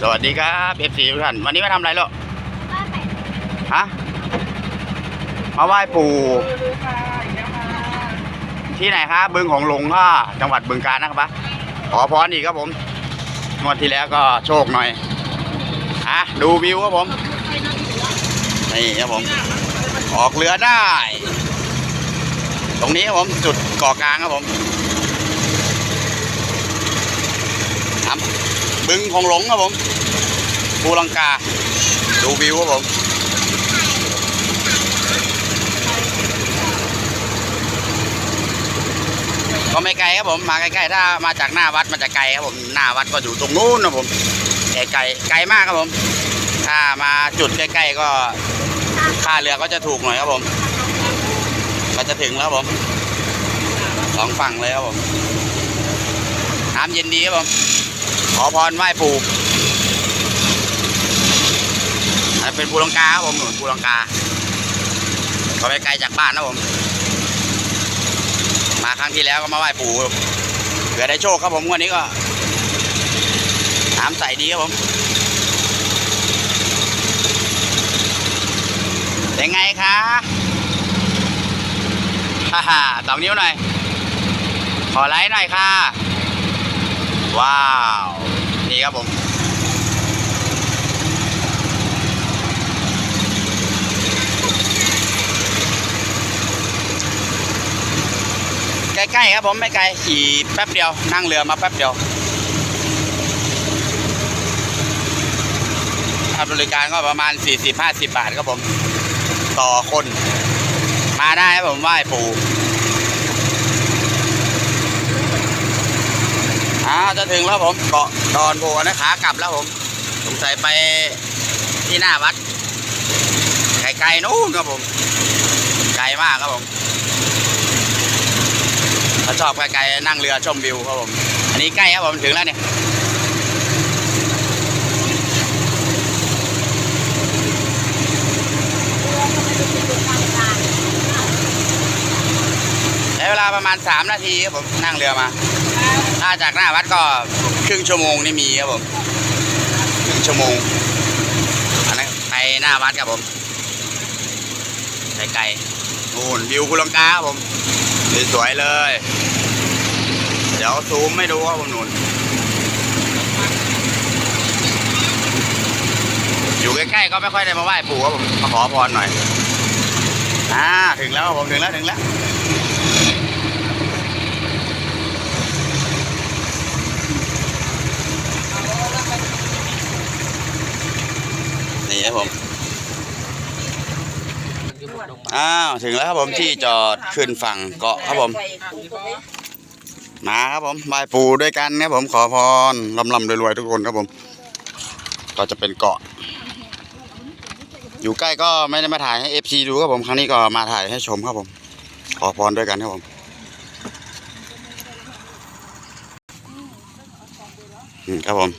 สวัสดีครับเอฟซีทุกท่านวันนี้มาทำอะไรลูกฮะมาไหว้ปู่ที่ไหนครับบึงของหลงค่ะจังหวัดบึงกาฬนะครับปะขอพรอีกครับผมงวดที่แล้วก็โชคหน่อยอะดูวิวครับผมนี่ครับผม ออกเรือได้ ตรงนี้ครับผมจุดเกาะกลางครับผมครับ บึงของหลงครับผมภูลังกา ดูวิวครับผมก็ไม่ไกลครับผมมาใกล้ๆถ้ามาจากหน้าวัดมันจะไกลครับผมหน้าวัดก็อยู่ตรงนู้นนะผมไกลไกลไกลมากครับผม ถ้ามาจุดใกล้ๆก็ค่าเรือก็จะถูกหน่อยครับผม ก็จะถึงแล้วครับผมสองฝั่งเลยครับผมน้ำเย็นดีครับผม ขอพรไหว้ปู่อันเป็นภูลังกาครับผมหนุนภูลังกาก็ไม่ไกลจากบ้านนะผม มาครั้งที่แล้วก็มาไหว้ปู่เผื่อได้โชคครับผมวันนี้ก็น้ำใสดีครับผมเป็นไงคะฮ่าฮ่าสองนิ้วหน่อย ขอไลค์หน่อยค่ะ ว้าว นี่ครับผม ใกล้ๆครับผมไม่ไกลขี่แป๊บเดียวนั่งเรือมาแป๊บเดียวค่าบริการก็ประมาณ 40-50 บาทครับผม ต่อคน มาได้ครับผมไหว้ปู่ อ่าจะถึงแล้วผมเกาะดอนโพนะขากลับแล้วผมสงสัยไปที่หน้าวัดไกลๆนู้นครับผมไกลมากครับผมถ้าชอบไกลๆนั่งเรือชมวิวครับผม อันนี้ใกล้ครับผมถึงแล้วเนี่ยใช้เวลาประมาณ 3 นาทีครับผมนั่งเรือมา ถ้าจากหน้าวัดก็ครึ่งชั่วโมงนี่มีครับผมครึ่งชั่วโมงอันนั้นไปหน้าวัดครับผมไกลๆนู่นวิวภูลังกาครับผมสวยๆเลย เดี๋ยวซูมไม่ดูครับผมหนุนอยู่ใกล้ๆก็ไม่ค่อยได้มาไหว้ปู่ครับผมมาขอพรหน่อยอ่าถึงแล้วครับผมถึงแล้วถึงแล้ว ครับผม อ้าว ถึงแล้วครับผมที่จอดขึ้นฝั่งเกาะครับผม มาครับผมไหว้ปู่ด้วยกันครับผมขอพรลำลำรวยๆทุกคนครับผม ก็จะเป็นเกาะ อยู่ใกล้ก็ไม่ได้มาถ่ายให้เอฟซีดูครับผม ครั้งนี้ก็มาถ่ายให้ชมครับผม ขอพรด้วยกันครับผมอืมครับผม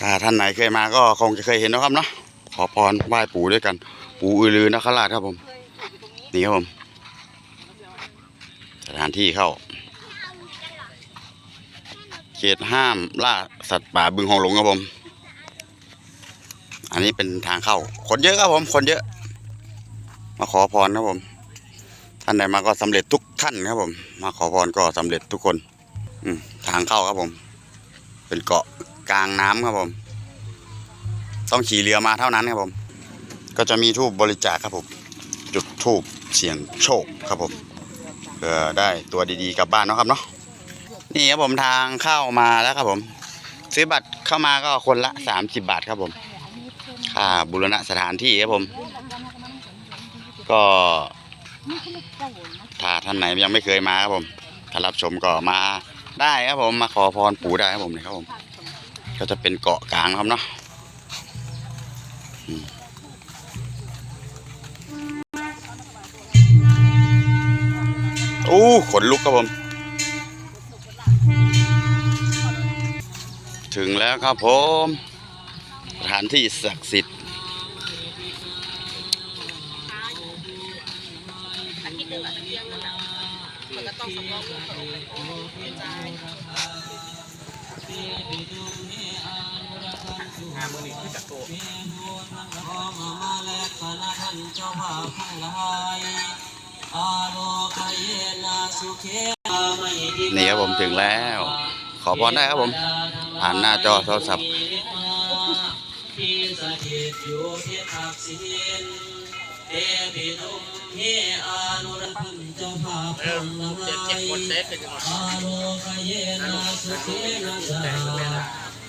ถ้าท่านไหนเคยมาก็คงจะเคยเห็นนะครับเนาะขอพรไหว้ปู่ด้วยกัน ปู่อือลือนคราชครับผมนี่ครับผมสถานที่เข้า เขตห้ามล่าสัตว์ป่าบึงหงหลงครับผม อันนี้เป็นทางเข้า คนเยอะครับผม คนเยอะ มาขอพรครับผม ท่านใดมาก็สำเร็จทุกท่านครับผม มาขอพรก็สำเร็จทุกคน อืทางเข้าครับผม เป็นเกาะ กลางน้ำครับผม ต้องขี่เรือมาเท่านั้นครับผม ก็จะมีทูบบริจาคครับผม จุดทูบเสียงโชคครับผมเพื่อได้ตัวดีๆกลับบ้านเนาะครับเนาะนี่ครับผมทางเข้ามาแล้วครับผม ซื้อบัตรเข้ามาก็คนละสามสิบบาทครับผมค่าบูรณะสถานที่ครับผม ก็ถ้าท่านไหนยังไม่เคยมาครับผมถ้ารับชมก็มาได้ครับผมมาขอพรปู่ได้ครับผมนี่ครับผม ก็จะเป็นเกาะกลางครับเนาะโอ้ขนลุกครับผม ถึงแล้วครับผมสถานที่ศักดิ์สิทธิ์ นี่ครับผมถึงแล้ว ขอพรได้ครับผม ผ่านหน้าจอโทรศัพท์ที่สถิตอยู่ที่ทักษิณเทพิทุมเฮอานุรักษ์เจ้าภาพคนละไอาโลกเยนะสุเขนา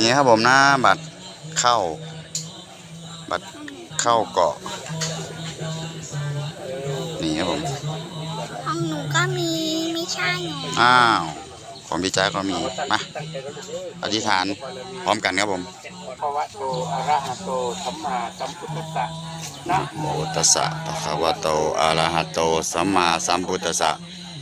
นี่ครับผมนะบัตรเข้า บัตรเข้าเกาะ นี่ครับผมของหนูก็มีไม่ใช่ไงอ้าว ของพี่แจ๊คก็มี มาอธิษฐานพร้อมกันครับผมภะวะโตอะระหะโตสัมมาสัมพุทธัสสะนะโมตัสสะภะคะวะโตอะระหะโตสัมมาสัมพุทธัสสะ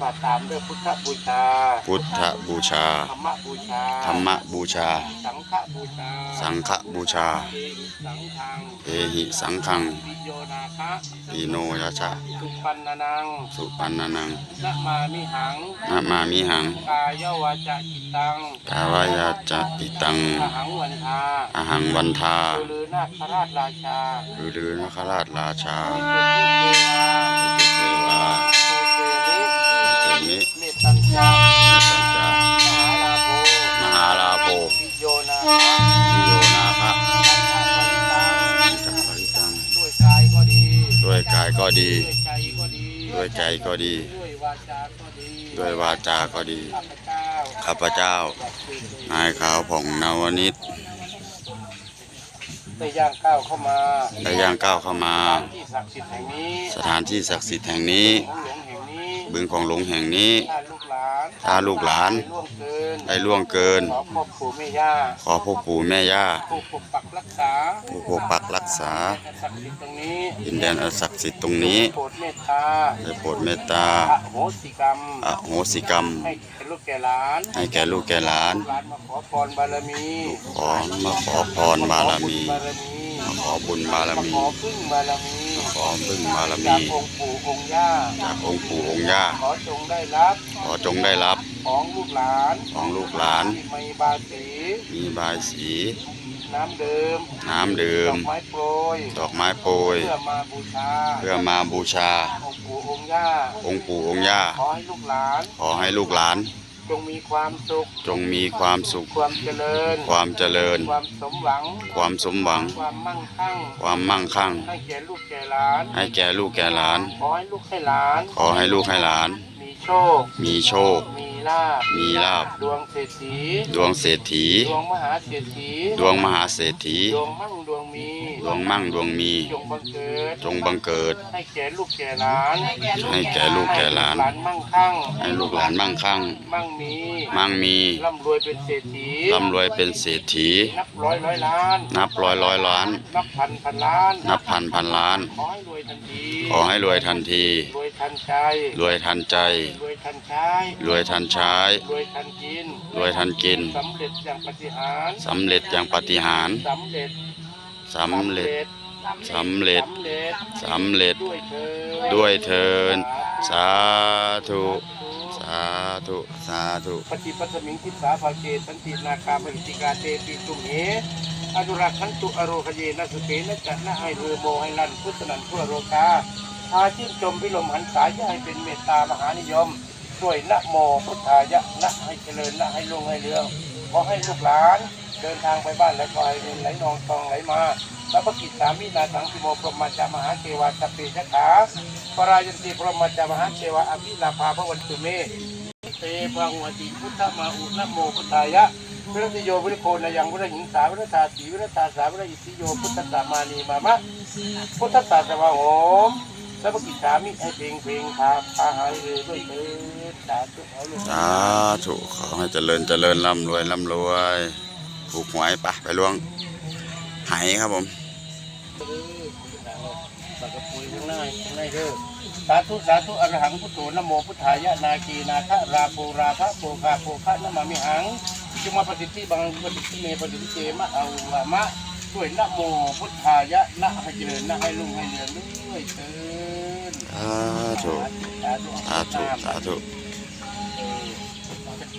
ปาตามด้วยพุทธบูชา พุทธบูชา ธรรมบูชา ธรรมบูชา สังฆบูชา สังฆบูชา เอหิสังฆังเอหิสังฆังปิโยนาคะปีโนยะชะสุปันนานังสุปันนานังนะมามิหังนะมามิหัง กายวาจาจิตตังกาวายาจะปิตังอหังวันทาอหังวันทาตุลือนาคราชราชาหรือลือนคราชราชาสุติเทวา ตตัจจามหาลาโภมหาลาโภปิโยนาคะวิโยนาคะอันทะปริตังจักปริตังด้วยกายก็ดีด้วยกายก็ดี ด้วยใจก็ดี ด้วยใจก็ดีด้วยวาจาก็ดีด้วยวาจาก็ดีข้าพเจ้าข้าพเจ้า นายขาวผ่องนวนิชได้ย่างก้าวเข้ามาได้ย่างก้าวเข้ามา สถานที่ศักดิ์สิทธิ์แห่งนี้ บึงของหลวงแห่งนี้ ถ้าลูกหลานถ้าลูกหลานได้ล่วงเกินได้ล่วงเกิน ขอพ่อปู่แม่ย่าขอพ่อปู่แม่ย่าผู้ปกปักรักษาผู้ปกปักรักษาศักดิ์สิทธิ์ตรงนี้ดินแดนอันศักดิ์สิทธิ์ตรงนี้โปรดเมตตาได้โปรดเมตตาอโหสิกรรมอโหสิกรรม ให้แก่ลูกแก่หลานให้แก่ลูกแก่หลานหลานมาขอพรบารมีขอมาขอพรบารมี บารมีมาขอบุญบารมามี ขอพึ่งบารมีมาขอพึ่งบารจามีกองค์ปู่องค์ย่าจากองค์ปู่องค์ย่าขอจงได้รับข อจงได้รับ ของลูกหลานของลูกหลานที่มีบาสี มีบายสี น้ำดื่มน้ำดื่ดม อกไม้โปรยดอกไม้โปรย เพื่อมาบูชาเพื่อมาบูชา องค์ปู่องค์ย่าองค์ปู่องค์ย่า ขอให้ลูกหลานขอให้ลูกหลาน จงมีความสุข จงมีความสุข ความเจริญ ความเจริญ ความสมหวัง ความสมหวัง ความมั่งคั่ง ความมั่งคั่ง ให้แก่ลูกแก่หลาน ให้แก่ลูกแก่หลาน ขอให้ลูกให้หลาน ขอให้ลูกให้หลานมี โชค มีโชค มีลาภมีลาภดวงเศรษฐี ดวงเศรษฐี ดวงมหาเศรษฐี ดวงมหาเศรษฐี ดวงมั่งดวงมี ดวงมั่งดวงมี จงบังเกิด จงบังเกิด ให้แก่ลูกแก่หลานให้แก่ลูกแก่หลานให้ลูกหลานมั่งคั่ง ให้ลูกหลานมั่งคั่ง มั่งมีมั่งมีร่ำรวยเป็นเศรษฐีร่ำรวยเป็นเศรษฐี นับร้อยร้อยล้าน นับร้อยร้อยล้าน นับพันพันล้าน นับพันพันล้าน ขอให้รวยทันที ขอให้รวยทันที รวยทันใจ รวยทันใจ รวยทันใช้ รวยทันใช้ รวยทันกิน รวยทันกินสำเร็จอย่างปฏิหารสำเร็จอย่างปาฏิหารย์สำเร็จ สำเร็จสำเร็จสำเร็จสำเร็จด้วยเธอด้วยเทิน สาธุ สาธุ สาธุปฏิปัสสมิงทิสาภาเกสันตินาคามหิติกาเตปิตุมเหอนุรักขันตุอโรคเยนะสุเตนะจันนะให้เรือโมให้ลันพุทธนันทั่วโลกาพาชื่นชมพิลมหันษาอย่าให้เป็นเมตตามหานิยม ช่วยนะโมพุทธายะนะให้เจริญนะให้ลงให้เรืองขอให้ลูกหลาน เดินทางไปบ้านและคอยไหลนองทองไหลมาสัพพกิจสามีนาสังสิโมพรหมจามหาเทวาสเปชะขาปรายันติพรหมจามหาเทวาอภิลาภาพระวันตุเมเตพังวติพุทธมาอุนโมพุทธายะวิรัติโยวิริโกนยังวิรหิงสาวิรตาสีวิรตาสาวิรอิสิโยพุทธสามานีมามะพุทธสาสวะโหมสัพพกิจสามิให้เพลงเพลงพาพาหายเลยด้วยเถิดสาธุเอาลูกสาธุขอให้เจริญเจริญร่ำรวยร่ำรวย ถูกหวยปะไปล้วงไหครับผมปากกระปุยข้างหน้าข้างในเด้อสาธุสาธุอรหังพุทโธนะโมพุทธายะนาคีนาคราโปราภะโปคาโปคะนะมามิหังจุมาปฏิทิบังปฏิทิเมปฏิทิเจมะเอาวะมะด้วยนะโมพุทธายะนะให้เจริญนะให้ลุ่งให้เรืองด้วยเถิดสาธุสาธุสาธุ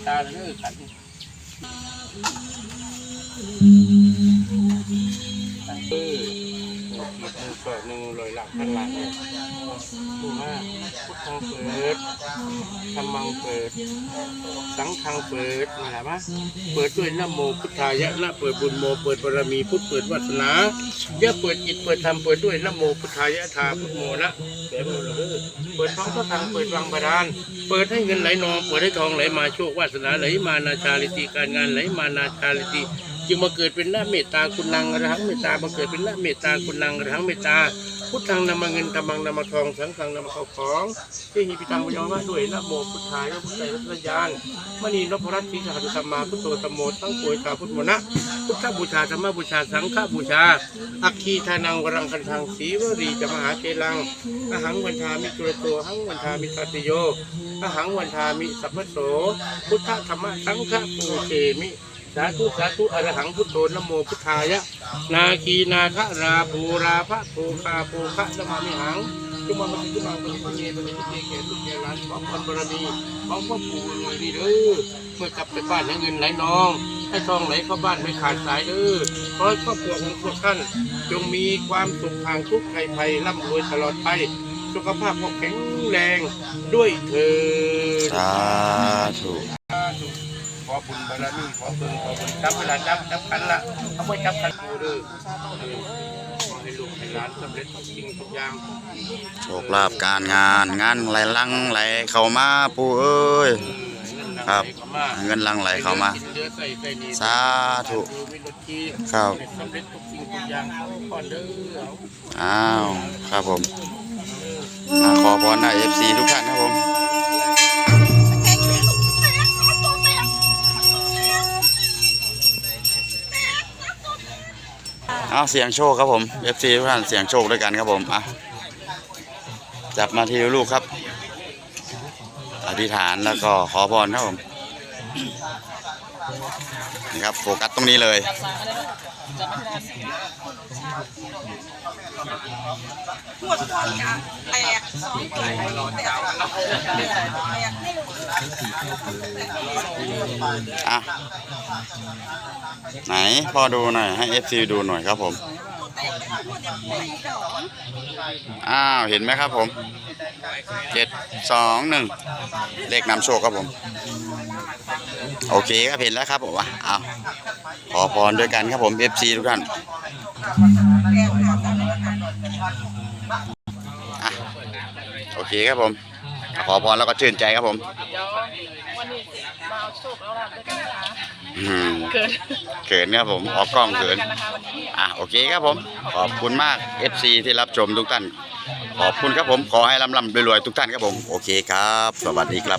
สาธุเออ ตาเด้อกันเออขีดหนึ่งสองหนึ่งลอยหลังข้างหลังดูมากพุทธังเปิดธรรมังเปิด สังฆังเปิดมาหาปะเปิดด้วยนะโมพุทธายะนะเปิดบุญโมเปิดบารมีพุทธเปิดวาสนายะเปิดจิตเปิดธรรมเปิดด้วยนะโมพุทธายะทาพุทโมนะเปิดเปิดท้องพระทางเปิดวังบาดาลเปิดให้เงินไหลนองเปิดให้ทองไหลมาโชควาสนาไหลมานาชาลิติการงานไหลมานาชาลิติ จึงมาเกิดเป็นหน้าเมตตาคุณนางอรหังเมตตามาเกิดเป็นหน้าเมตตาคุณนางอรหังเมตตาพุทธังนำมาเงินธรรมังนำมาทองสังฆังนำมาเข้าของที่หิพิตังวิญญาณด้วยนะโมพุทธายะพุทธายะพุทธญาณมณีนพรัตน์ศรีสหัสสัมมาพุทโธธรมโมทั้งป่วยตาพุทธมนะพุทธบูชาธรรมบูชาสังฆบูชา อัคคีทานังวรังคันทังสีวรีจะมหาเทลังอหังวันทามิจุรโตหังวันทามิตัติโยอหังวันทามิสัพพโสพุทธธรรมสังฆปูเตมิาธุสาธุอรหังพุทโธนะโมพุทธายะ นาคีนาคราภูราพระภูคาภูคะนะมามิหังจุมาปฏิจุมาปฏิปเยปฏิปเยเกศลูกเกลานของคนบารมีของพ่อปู่เลยนี่เด้อเมื่อกลับไปบ้านให้เงินไหลนอง ให้ทองไหลเข้าบ้านไม่ขาดสายเด้อขอให้ครอบครัวของพวกท่าน จงมีความสุขทางทุกข์ภัยภัยร่ำรวยตลอดไปสุขภาพก็แข็งแรงด้วยเถิดสาธุ บุญบารมีขอเบิ่งขอบุญจับเวลาจับจับกันละเอาไว้จับกันดูเด้อเออขอให้ลูกให้หลานสำเร็จทุกสิ่งทุกอย่างโชคลาภการงาน งานไหลลังไหลเข้ามาปู่เอ้ย ครับเงินหลังไหลเข้ามา สาธุครับสำเร็จทุกสิ่งทุกอย่างขอเด้อเอาอ้าว ครับผมอ่าขอพรนะเอฟซีทุกท่านครั เอาเสียงโชคครับผมเอฟซีทุกท่านเสียงโชคด้วยกันครับผมอะจับมาทีละลูกครับ อธิษฐานแล้วก็ขอพรครับผมนี่ครับโฟกัสตรงนี้เลย ปวดท้องอะแตกสองแตกแตกไม่รู้อะไหนพ่อดูหน่อยให้เอฟซีดูหน่อยครับผม อ้าว เห็นไหมครับผมเจ็ดสองหนึ่งเลขนำโชคครับผม โอเคครับเห็นแล้วครับผมอะเอาขอพรด้วยกันครับผม FC ทุกท่าน เคครับผม ขอพรแล้วก็ชื่นใจครับผมเดี๋ยววันนี้มาเอาโชคเอาลาบด้วยกันนะคะอืมเกิดเขินครับผมออกกล้องลาบเขิด้วนยกันนะคะวันนี้ อะโอเคครับผม ขอบคุณมาก FC ที่รับชมทุกท่าน ขอบคุณครับผม ขอให้ร่ำๆรวยๆทุกท่านครับผม โอเคครับ สวัสดีครับ